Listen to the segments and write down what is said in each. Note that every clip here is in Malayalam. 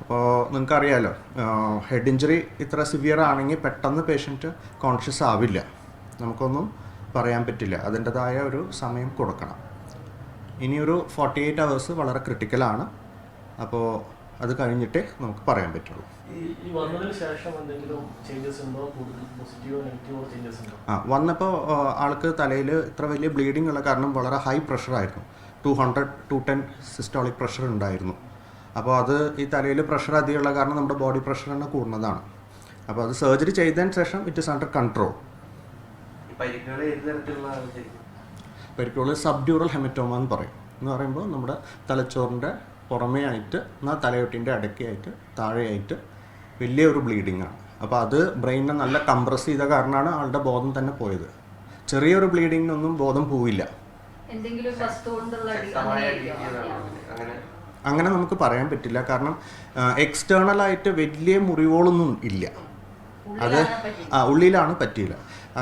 അപ്പോൾ നിങ്ങൾക്ക് നിങ്ങൾക്കറിയാലോ ഹെഡ് ഇഞ്ചുറി ഇത്ര സിവിയർ ആണെങ്കിൽ പെട്ടെന്ന് പേഷ്യന്റ് കോൺഷ്യസ് ആവില്ല. നമുക്കൊന്നും പറയാൻ പറ്റില്ല. അതിന്റെതായ ഒരു സമയം കൊടുക്കണം. ഇനിയൊരു ഫോർട്ടി എയ്റ്റ് അവേഴ്സ് വളരെ ക്രിട്ടിക്കലാണ് അപ്പോൾ അത് കഴിഞ്ഞിട്ടേ നമുക്ക് പറയാൻ പറ്റുള്ളൂ. ആ വന്നപ്പോൾ ആൾക്ക് തലയിൽ ഇത്ര വലിയ ബ്ലീഡിംഗ് ഉള്ള കാരണം വളരെ high പ്രഷറായിരുന്നു two hundred two ten systolic pressure ഉണ്ടായിരുന്നു. അപ്പോൾ അത് ഈ തലയിൽ പ്രഷർ അധികമുള്ള കാരണം നമ്മുടെ ബോഡി പ്രഷർ തന്നെ കൂടുന്നതാണ്. അപ്പോൾ അത് സർജറി ചെയ്തതിന് ശേഷം ഇറ്റ് ഇസ് അണ്ടർ കൺട്രോൾ പരിക്കുകൾ സബ്ഡ്യൂറൽ ഹെമറ്റോമ എന്ന് പറയും. എന്ന് പറയുമ്പോൾ നമ്മുടെ തലച്ചോറിന്റെ പുറമേ ആയിട്ട് എന്നാൽ തലയൊട്ടിന്റെ ഇടയ്ക്കായിട്ട് താഴെയായിട്ട് വലിയൊരു ബ്ലീഡിങ് ആണ്. അപ്പോൾ അത് ബ്രെയിനെ നല്ല കംപ്രസ് ചെയ്ത കാരണമാണ് ആളുടെ ബോധം തന്നെ പോയത്. ചെറിയൊരു ബ്ലീഡിങ്ങിനൊന്നും ബോധം പോവില്ല. എന്തെങ്കിലും വസ്തു കൊണ്ടുള്ള അങ്ങനെ നമുക്ക് പറയാൻ പറ്റില്ല. കാരണം എക്സ്റ്റേണൽ ആയിട്ട് വലിയ മുറിവുകളൊന്നും ഇല്ല. അത് ആ ഉള്ളിലാണ് പറ്റിയില്ല.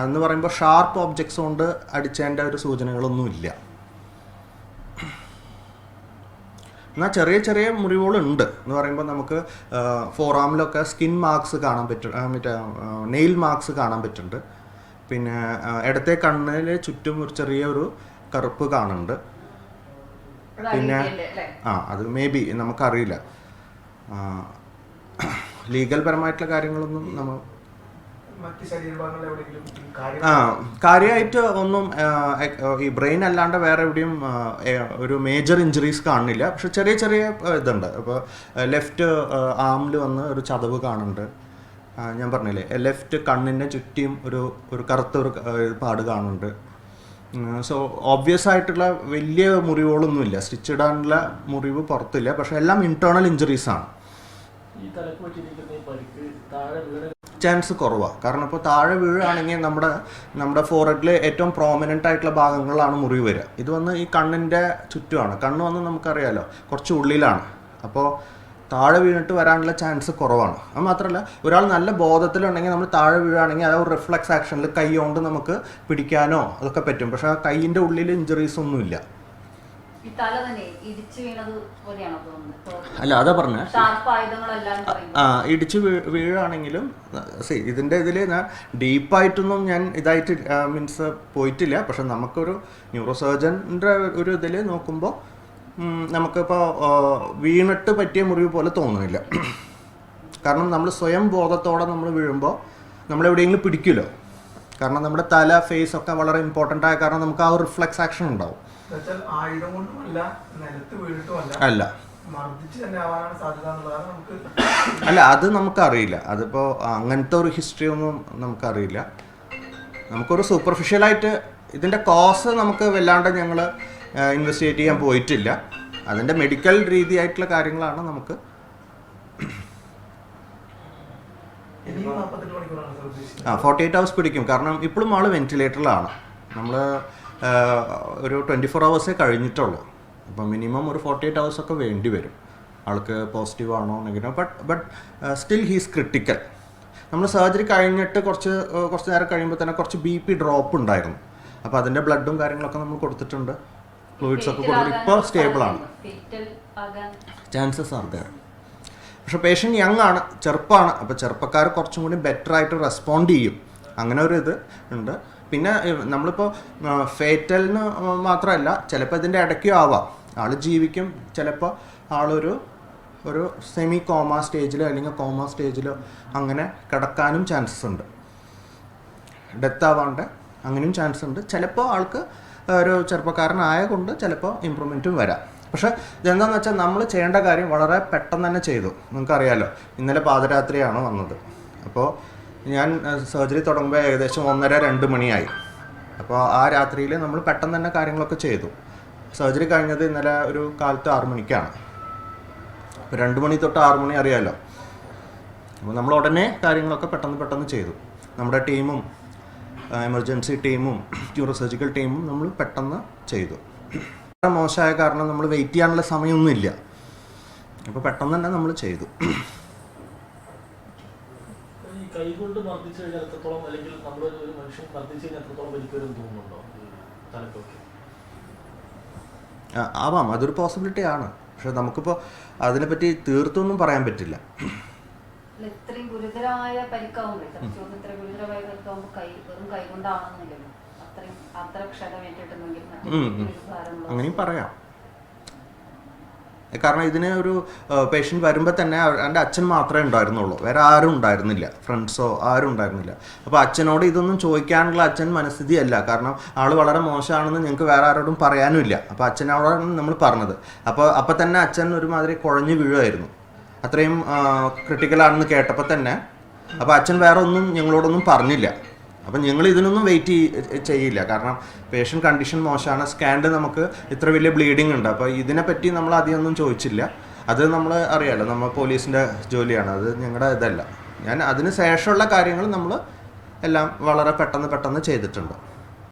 എന്ന് പറയുമ്പോൾ ഷാർപ്പ് ഓബ്ജക്ട്സ് കൊണ്ട് അടിച്ചതിന്റെ ഒരു സൂചനകളൊന്നും ഇല്ല. എന്നാൽ ചെറിയ ചെറിയ മുറിവുകളുണ്ട് എന്ന് പറയുമ്പോൾ നമുക്ക് ഫോറാമിലൊക്കെ സ്കിൻ മാർക്സ് കാണാൻ പറ്റും. മറ്റേ നെയിൽ മാർക്സ് കാണാൻ പറ്റുന്നുണ്ട്. പിന്നെ ഇടത്തെ കണ്ണിൽ ചുറ്റും ഒരു ചെറിയൊരു കറുപ്പ് കാണുന്നുണ്ട്. പിന്നെ അല്ലേ? ആ അത് മേ ബി നമുക്കറിയില്ല. ലീഗൽ പരമായിട്ടുള്ള കാര്യങ്ങളൊന്നും നമ്മൾ ആ കാര്യമായിട്ട് ഒന്നും ഈ ബ്രെയിൻ അല്ലാണ്ട് വേറെ എവിടെയും ഒരു മേജർ ഇഞ്ചുറീസ് കാണുന്നില്ല. പക്ഷെ ചെറിയ ചെറിയ ഇതുണ്ട്. അപ്പോൾ ലെഫ്റ്റ് ആമിൽ വന്ന് ഒരു ചതവ് കാണുന്നുണ്ട്. ഞാൻ പറഞ്ഞില്ലേ ലെഫ്റ്റ് കണ്ണിന്റെ ചുറ്റിയും ഒരു ഒരു കറുത്ത ഒരു പാട് കാണുന്നുണ്ട്. സോ ഓബ്വിയസ് ആയിട്ടുള്ള വലിയ മുറിവുകളൊന്നുമില്ല. സ്റ്റിച്ച് ഇടാനുള്ള മുറിവ് പുറത്തില്ല. പക്ഷെ എല്ലാം ഇന്റേണൽ ഇഞ്ചുറീസ് ആണ്. ചാൻസ് കുറവാണ് കാരണം ഇപ്പോൾ താഴെ വീഴുകയാണെങ്കിൽ നമ്മുടെ നമ്മുടെ ഫോറഡിൽ ഏറ്റവും പ്രോമിനന്റ് ആയിട്ടുള്ള ഭാഗങ്ങളാണ് മുറിവ് വരിക. ഇത് വന്ന് ഈ കണ്ണിന്റെ ചുറ്റുമാണ്. കണ്ണ് വന്ന് നമുക്കറിയാലോ കുറച്ച് ഉള്ളിലാണ്. അപ്പോൾ താഴെ വീണിട്ട് വരാനുള്ള ചാൻസ് കുറവാണ്. അത് മാത്രമല്ല ഒരാൾ നല്ല ബോധത്തിലുണ്ടെങ്കിൽ നമ്മൾ താഴെ വീഴുകയാണെങ്കിൽ അത് റിഫ്ലക്സ് ആക്ഷനിൽ കൈ കൊണ്ട് നമുക്ക് പിടിക്കാനോ അതൊക്കെ പറ്റും. പക്ഷേ ആ കൈയിന്റെ ഉള്ളിൽ ഇഞ്ചുറീസ് ഒന്നുമില്ല അല്ല അതാ പറഞ്ഞ. ആ ഇടിച്ച് വീഴാണെങ്കിലും സി ഇതിന്റെ ഇതിൽ ഞാൻ ഡീപ്പായിട്ടൊന്നും ഞാൻ ഇതായിട്ട് മീൻസ് പോയിട്ടില്ല. പക്ഷെ നമുക്കൊരു ന്യൂറോ സർജന്റെ ഒരു ഇതിൽ നോക്കുമ്പോൾ നമുക്കിപ്പോൾ വീണിട്ട് പറ്റിയ മുറിവ് പോലെ തോന്നുന്നില്ല. കാരണം നമ്മൾ സ്വയം ബോധത്തോടെ നമ്മൾ വീഴുമ്പോൾ നമ്മൾ എവിടെയെങ്കിലും പിടിക്കുമല്ലോ. കാരണം നമ്മുടെ തല ഫേസ് ഒക്കെ വളരെ ഇമ്പോർട്ടന്റ് ആയ കാരണം നമുക്ക് ആ ഒരു റിഫ്ലക്സ് ആക്ഷൻ ഉണ്ടാവും. അല്ല അല്ല. അത് നമുക്കറിയില്ല. അതിപ്പോ അങ്ങനത്തെ ഒരു ഹിസ്റ്ററി ഒന്നും നമുക്കറിയില്ല. നമുക്കൊരു സൂപ്പർഫിഷ്യലായിട്ട് ഇതിന്റെ കോസ് നമുക്ക് വല്ലാണ്ട് ഞങ്ങൾ ഇൻവെസ്റ്റിഗേറ്റ് ചെയ്യാൻ പോയിട്ടില്ല. അതിന്റെ മെഡിക്കൽ രീതിയായിട്ടുള്ള കാര്യങ്ങളാണ് നമുക്ക്. ആ ഫോർട്ടി എയ്റ്റ് ഹവേഴ്സ് പിടിക്കും. കാരണം ഇപ്പോഴും ആൾ വെന്റിലേറ്ററിലാണ് നമ്മൾ ഒരു ട്വന്റി ഫോർ ഹവേഴ്സേ കഴിഞ്ഞിട്ടുള്ളൂ. അപ്പോൾ മിനിമം ഒരു ഫോർട്ടി എയ്റ്റ് ഹവേഴ്സ് ഒക്കെ വേണ്ടി വരും. ആൾക്ക് പോസിറ്റീവ് ആണോ negative but but still he's critical നമ്മൾ സർജറി കഴിഞ്ഞിട്ട് കുറച്ച് കുറച്ച് നേരം കഴിയുമ്പോൾ തന്നെ കുറച്ച് ബി പി ഡ്രോപ്പ് ഉണ്ടായിരുന്നു. അപ്പോൾ അതിന്റെ ബ്ലഡും കാര്യങ്ങളൊക്കെ നമ്മൾ കൊടുത്തിട്ടുണ്ട്. ഫ്ലൂയിഡ്സ് ഒക്കെ കൊടുക്കും ഇപ്പോൾ സ്റ്റേബിളാണ് ചാൻസസ് ആർ ദർ പക്ഷെ പേഷ്യന്റ് യങ് ആണ് ചെറുപ്പമാണ്. അപ്പോൾ ചെറുപ്പക്കാർ കുറച്ചും കൂടി ബെറ്റർ ആയിട്ട് റെസ്പോണ്ട് ചെയ്യും. അങ്ങനെ ഒരു ഇത് ഉണ്ട്. പിന്നെ നമ്മളിപ്പോൾ ഫേറ്റലിന് മാത്രമല്ല ചിലപ്പോൾ ഇതിന്റെ ഇടയ്ക്കും ആവാം. ആൾ ജീവിക്കും ചിലപ്പോൾ ആളൊരു ഒരു സെമി കോമ സ്റ്റേജിലോ അല്ലെങ്കിൽ കോമ സ്റ്റേജിലോ അങ്ങനെ കിടക്കാനും ചാൻസസ് ഉണ്ട്. ഡെത്ത് ആവാണ്ട് അങ്ങനെയും ചാൻസ് ഉണ്ട്. ചിലപ്പോൾ ആൾക്ക് ഒരു ചെറുപ്പക്കാരനായ കൊണ്ട് ചിലപ്പോൾ ഇമ്പ്രൂവ്മെന്റും വരാം. പക്ഷേ ഇതെന്താണെന്ന് വെച്ചാൽ നമ്മൾ ചെയ്യേണ്ട കാര്യം വളരെ പെട്ടെന്ന് തന്നെ ചെയ്തു. നിങ്ങൾക്കറിയാലോ ഇന്നലെ പാതിരാത്രിയാണ് വന്നത്. അപ്പോൾ ഞാൻ സർജറി തുടങ്ങുമ്പോൾ ഏകദേശം ഒന്നര രണ്ട് മണിയായി. അപ്പോൾ ആ രാത്രിയിൽ നമ്മൾ പെട്ടെന്ന് തന്നെ കാര്യങ്ങളൊക്കെ ചെയ്തു. സർജറി കഴിഞ്ഞത് ഇന്നലെ ഒരു കാലത്ത് ആറു മണിക്കാണ്. അപ്പോൾ രണ്ട് മണി തൊട്ട് ആറു മണി അറിയാമല്ലോ അപ്പോൾ നമ്മൾ ഉടനെ കാര്യങ്ങളൊക്കെ പെട്ടെന്ന് പെട്ടെന്ന് ചെയ്തു. നമ്മുടെ ടീമും എമർജൻസി ടീമും ന്യൂറോ സർജിക്കൽ ടീമും നമ്മൾ പെട്ടെന്ന് ചെയ്തു. വളരെ മോശമായ കാരണം നമ്മൾ വെയിറ്റ് ചെയ്യാനുള്ള സമയമൊന്നുമില്ല അപ്പോൾ പെട്ടെന്ന് തന്നെ നമ്മൾ ചെയ്തു. കൈകൊണ്ട് കൈ കൊണ്ട് മർദ്ദിച്ചു കഴിഞ്ഞാൽ എത്രത്തോളം അല്ലെങ്കിൽ നമ്മൾ ഒരു മനുഷ്യൻ മർദ്ദിച്ചു കഴിഞ്ഞാൽ എത്രത്തോളം വലിക്കൊരു തോന്നുന്നുണ്ടോ? തലക്കൊക്കെ ആവാം. അതൊരു പോസിബിലിറ്റി ആണ്. പക്ഷെ നമുക്കിപ്പോൾ അതിനെപ്പറ്റി തീർത്തൊന്നും പറയാൻ പറ്റില്ല. ഗുരുതരമായ പരിക്കാവുമ്പോൾ തലച്ചോറിന് ഇത്ര ഗുരുതരമായ പരിക്കാവുമ്പോൾ കൈ വെറും കൈ കൊണ്ടാണെന്നില്ലല്ലോ. അത്രയും അത്ര ക്ഷതമേറ്റിട്ടുണ്ടെങ്കിൽ അങ്ങനെയും പറയാം. കാരണം ഇതിന് ഒരു പേഷ്യന്റ് വരുമ്പോൾ തന്നെ എന്റെ അച്ഛൻ മാത്രമേ ഉണ്ടായിരുന്നുള്ളൂ. വേറെ ആരും ഉണ്ടായിരുന്നില്ല. ഫ്രണ്ട്സോ ആരും ഉണ്ടായിരുന്നില്ല. അപ്പോൾ അച്ഛനോട് ഇതൊന്നും ചോദിക്കാനുള്ള അച്ഛൻ മനസ്ഥിതിയല്ല. കാരണം ആൾ വളരെ മോശമാണെന്ന് ഞങ്ങൾക്ക് വേറെ ആരോടും പറയാനുമില്ല. അപ്പോൾ അച്ഛനോടാണ് നമ്മൾ പറഞ്ഞത്. അപ്പോൾ അപ്പോൾ തന്നെ അച്ഛൻ ഒരുമാതിരി കുഴഞ്ഞു വീഴുമായിരുന്നു. അത്രയും ക്രിട്ടിക്കലാണെന്ന് കേട്ടപ്പോൾ തന്നെ അപ്പോൾ അച്ഛൻ വേറെ ഒന്നും ഞങ്ങളോടൊന്നും പറഞ്ഞില്ല. അപ്പം ഞങ്ങൾ ഇതിനൊന്നും വെയിറ്റ് ചെയ്യില്ല. കാരണം പേഷ്യന്റ് കണ്ടീഷൻ മോശമാണ് സ്കാൻഡ് നമുക്ക് ഇത്ര വലിയ ബ്ലീഡിങ് ഉണ്ട്. അപ്പോൾ ഇതിനെപ്പറ്റി നമ്മൾ അധികമൊന്നും ചോദിച്ചില്ല. അത് നമ്മൾ അറിയാലോ നമ്മൾ പോലീസിന്റെ ജോലിയാണ്. അത് ഞങ്ങളുടെ ഇതല്ല. ഞാൻ അതിന് ശേഷമുള്ള കാര്യങ്ങൾ നമ്മൾ എല്ലാം വളരെ പെട്ടെന്ന് പെട്ടെന്ന് ചെയ്തിട്ടുണ്ട്.